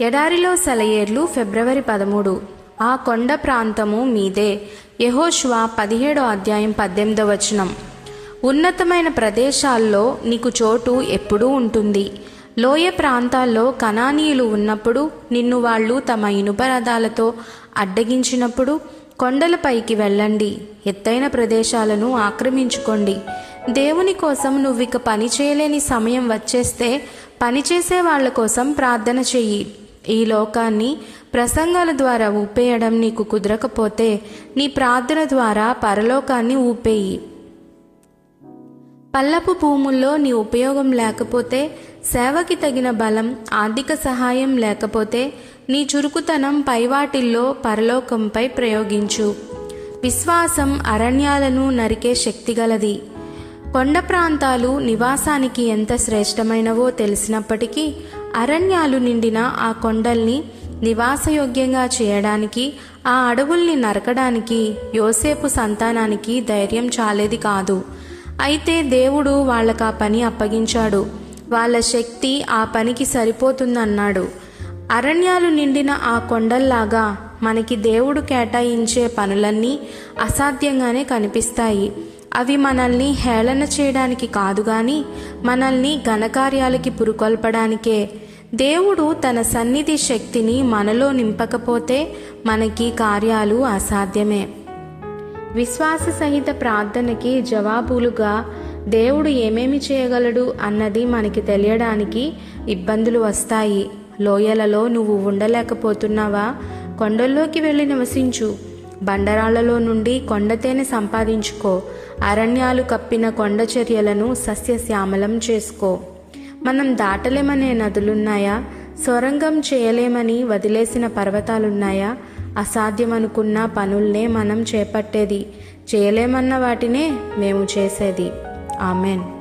ఎడారిలో సెలయేర్లు ఫిబ్రవరి పదమూడు. ఆ కొండ ప్రాంతము మీదే. యహోష్వా పదిహేడో అధ్యాయం పద్దెనిమిదో వచనం. ఉన్నతమైన ప్రదేశాల్లో నీకు చోటు ఎప్పుడూ ఉంటుంది. లోయ ప్రాంతాల్లో కణానీయులు ఉన్నప్పుడు నిన్ను వాళ్ళు తమ ఇనుపరథాలతో అడ్డగించినప్పుడు కొండలపైకి వెళ్ళండి. ఎత్తైన ప్రదేశాలను ఆక్రమించుకోండి. దేవుని కోసం నువ్విక పని చేయలేని సమయం వచ్చేస్తే పనిచేసే వాళ్ళ కోసం ప్రార్థన చెయ్యి. ఈ లోకాన్ని ప్రసంగాల ద్వారా ఊపేయడం నీకు కుదరకపోతే నీ ప్రార్థన ద్వారా పరలోకాన్ని ఊపేయి. పల్లపు భూముల్లో నీ ఉపయోగం లేకపోతే సేవకి తగిన బలం ఆర్థిక సహాయం లేకపోతే నీ చురుకుతనం పైవాటిల్లో పరలోకంపై ప్రయోగించు. విశ్వాసం అరణ్యాలను నరికే శక్తిగలది కొండ ప్రాంతాలు నివాసానికి ఎంత శ్రేష్టమైనవో తెలిసినప్పటికీ అరణ్యాలు నిండిన ఆ కొండల్ని నివాసయోగ్యంగా చేయడానికి ఆ అడవుల్ని నరకడానికి యోసేపు సంతానానికి ధైర్యం చాలేది కాదు. అయితే దేవుడు వాళ్ళకు ఆ పని అప్పగించాడు. వాళ్ళ శక్తి ఆ పనికి సరిపోతుందన్నాడు. అరణ్యాలు నిండిన ఆ కొండల్లాగా మనకి దేవుడు కేటాయించే పనులన్నీ అసాధ్యంగానే కనిపిస్తాయి. అవి మనల్ని హేళన చేయడానికి కాదు గాని మనల్ని ఘనకార్యాలకి పురుకొల్పడానికే దేవుడు తన సన్నిధి శక్తిని మనలో నింపకపోతే మనకి కార్యాలు అసాధ్యమే. విశ్వాస సహిత ప్రార్థనకి జవాబులుగా దేవుడు ఏమేమి చేయగలడు అన్నది మనకి తెలియడానికి ఇబ్బందులు వస్తాయి. లోయలలో నువ్వు ఉండలేకపోతున్నావా? కొండల్లోకి వెళ్ళి నివసించు. బండరాళ్ళలో నుండి కొండతేనె సంపాదించుకో. అరణ్యాలు కప్పిన కొండ చర్యలను సస్యశ్యామలం చేసుకో. మనం దాటలేమనే నదులున్నాయా? సొరంగం చేయలేమని వదిలేసిన పర్వతాలున్నాయా? అసాధ్యమనుకున్న పనుల్నే మనం చేపట్టేది. చేయలేమన్న వాటినే మేము చేసేది. ఆమెన్.